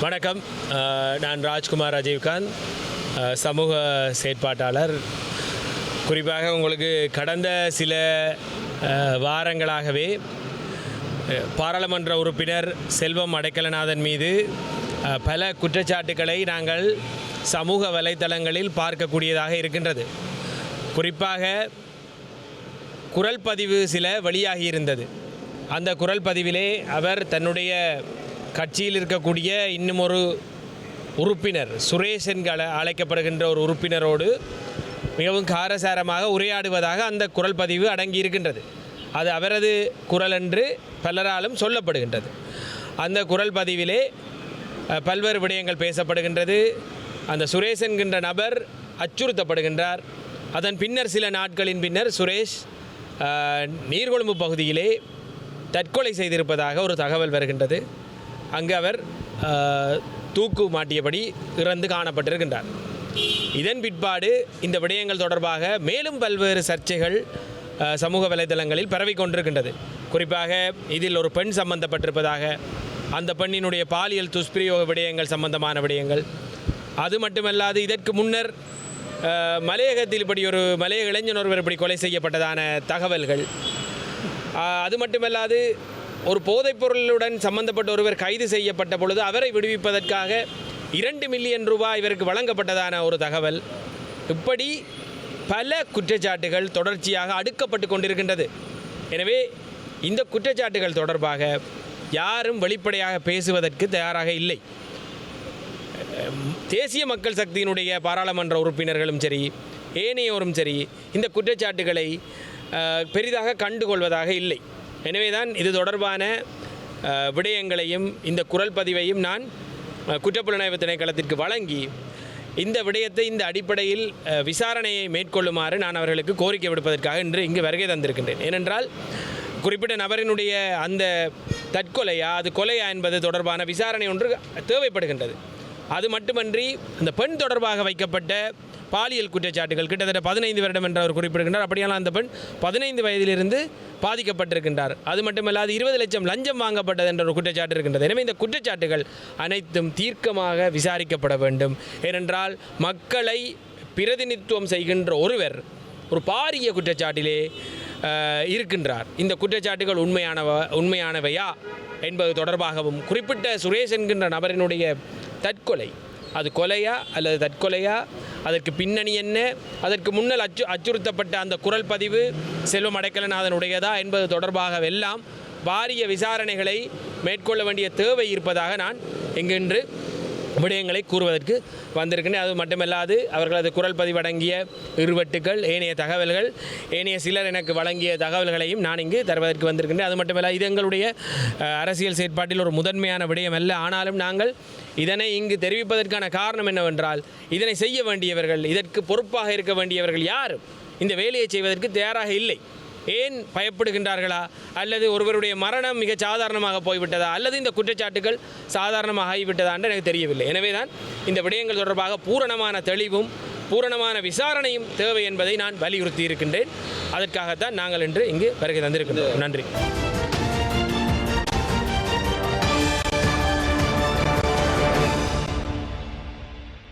வணக்கம். நான் ராஜ்குமார் ராஜீவ்காந்த். சமூக செயற்பாட்டாளர். குறிப்பாக உங்களுக்கு கடந்த சில வாரங்களாகவே பாராளுமன்ற உறுப்பினர் செல்வம் அடைக்கலநாதன் மீது பல குற்றச்சாட்டுக்களை நாங்கள் சமூக வலைத்தளங்களில் பார்க்கக்கூடியதாக இருக்கின்றது. குறிப்பாக குரல் பதிவு சில வெளியாகியிருந்தது அந்த குரல் பதிவிலே அவர் தன்னுடைய கட்சியில் இருக்கக்கூடிய இன்னும் ஒரு உறுப்பினர் சுரேஷ் என்க அழைக்கப்படுகின்ற ஒரு உறுப்பினரோடு மிகவும் காரசாரமாக உரையாடுவதாக அந்த குரல் பதிவு அடங்கி இருக்கின்றது அது அவரது குரல் என்று பலராலும் சொல்லப்படுகின்றது. அந்த குரல் பதிவிலே பல்வேறு விடயங்கள் பேசப்படுகின்றது. அந்த சுரேஷ் என்கின்ற நபர் அச்சுறுத்தப்படுகின்றார். அதன் பின்னர் சில நாட்களின் பின்னர் சுரேஷ் நீர்கொழும்பு பகுதியிலே தற்கொலை செய்திருப்பதாக ஒரு தகவல் வருகின்றது. அங்கு அவர் தூக்கு மாட்டியபடி இறந்து காணப்பட்டிருக்கின்றார். இதன் பிற்பாடு இந்த விடயங்கள் தொடர்பாக மேலும் பல்வேறு சர்ச்சைகள் சமூக வலைதளங்களில் பரவிக் கொண்டிருக்கின்றது. குறிப்பாக இதில் ஒரு பெண் சம்பந்தப்பட்டிருப்பதாக அந்த பெண்ணினுடைய பாலியல் துஷ்பிரயோக விடயங்கள் சம்பந்தமான விடயங்கள். அது மட்டுமல்லாது இதற்கு முன்னர் மலையகத்தில் இப்படி ஒரு மலைய இளைஞர் ஒருவர் இப்படி கொலை செய்யப்பட்டதான தகவல்கள். அது மட்டுமல்லாது ஒரு போதைப் பொருளுடன் சம்பந்தப்பட்ட ஒருவர் கைது செய்யப்பட்ட பொழுது அவரை விடுவிப்பதற்காக இரண்டு மில்லியன் ரூபாய் இவருக்கு வழங்கப்பட்டதான ஒரு தகவல். இப்படி பல குற்றச்சாட்டுகள் தொடர்ச்சியாக அடுக்கப்பட்டு கொண்டிருக்கின்றது. எனவே இந்த குற்றச்சாட்டுகள் தொடர்பாக யாரும் வெளிப்படையாக பேசுவதற்கு தயாராக இல்லை. தேசிய மக்கள் சக்தியினுடைய பாராளுமன்ற உறுப்பினர்களும் சரி ஏனையோரும் சரி இந்த குற்றச்சாட்டுகளை பெரிதாக கண்டுகொள்வதாக இல்லை. எனவேதான் இது தொடர்பான விடயங்களையும் இந்த குரல் பதிவையும் நான் குற்றப்புலனாய்வு திணைக்களத்திற்கு வழங்கி இந்த விடயத்தை இந்த அடிப்படையில் விசாரணையை மேற்கொள்ளுமாறு நான் அவர்களுக்கு கோரிக்கை விடுப்பதற்காக இன்று இங்கு வருகை தந்திருக்கின்றேன். ஏனென்றால் குறிப்பிட்ட நபரினுடைய அந்த தற்கொலையா அது கொலையா என்பது தொடர்பான விசாரணை ஒன்று தேவைப்படுகின்றது. அது மட்டுமன்றி அந்த பெண் தொடர்பாக வைக்கப்பட்ட பாலியல் குற்றச்சாட்டுகள் கிட்டத்தட்ட பதினைந்து வருடம் என்று அவர் குறிப்பிடுகின்றார். அப்படியானால் அந்த பெண் பதினைந்து வயதிலிருந்து பாதிக்கப்பட்டிருக்கின்றார். அது மட்டுமல்லாது இருபது லட்சம் லஞ்சம் வாங்கப்பட்டது என்ற ஒரு குற்றச்சாட்டு இருக்கின்றது. எனவே இந்த குற்றச்சாட்டுகள் அனைத்தும் தீர்க்கமாக விசாரிக்கப்பட வேண்டும். ஏனென்றால் மக்களை பிரதிநிதித்துவம் செய்கின்ற ஒருவர் ஒரு பாரிய குற்றச்சாட்டிலே இருக்கின்றார். இந்த குற்றச்சாட்டுகள் உண்மையானவ உண்மையானவையா என்பது தொடர்பாகவும் குறிப்பிட்ட சுரேஷ் என்கின்ற நபரினுடைய தற்கொலை. அது கொலையா அல்லது தற்கொலையா அதற்கு பின்னணி என்ன? அதற்கு முன்னல் அச்சு அச்சுறுத்தப்பட்ட அந்த குரல் பதிவு செல்வம் அடைக்கலநாதனுடையதா என்பது தொடர்பாகவெல்லாம் வாரிய விசாரணைகளை மேற்கொள்ள வேண்டிய தேவை இருப்பதாக நான் இங்கின்று விடயங்களை கூறுவதற்கு வந்திருக்கின்றேன் அது மட்டுமல்லாது அவர்களது குரல் பதிவடங்கிய இருவட்டுகள் ஏனைய தகவல்கள் ஏனைய சிலர் எனக்கு வழங்கிய தகவல்களையும் நான் இங்கு தருவதற்கு வந்திருக்கின்றேன் அது மட்டுமல்ல இது எங்களுடைய அரசியல் செயற்பாட்டில் ஒரு முதன்மையான விடயம் அல்ல. ஆனாலும் நாங்கள் இதனை இங்கு தெரிவிப்பதற்கான காரணம் என்னவென்றால் இதனை செய்ய வேண்டியவர்கள் இதற்கு பொறுப்பாக இருக்க வேண்டியவர்கள் யாரும் இந்த வேலையை செய்வதற்கு தயாராக இல்லை. ஏன் பயப்படுகின்றார்களா? அல்லது ஒருவருடைய மரணம் மிக சாதாரணமாக போய்விட்டதா? அல்லது இந்த குற்றச்சாட்டுகள் சாதாரணமாக ஆகிவிட்டதா என்று எனக்கு தெரியவில்லை. எனவே தான் இந்த விடயங்கள் தொடர்பாக பூரணமான தெளிவும் பூரணமான விசாரணையும் தேவை என்பதை நான் வலியுறுத்தி இருக்கின்றேன். அதற்காகத்தான் நாங்கள் இன்று இங்கு வருகை தந்திருக்கின்றோம். நன்றி.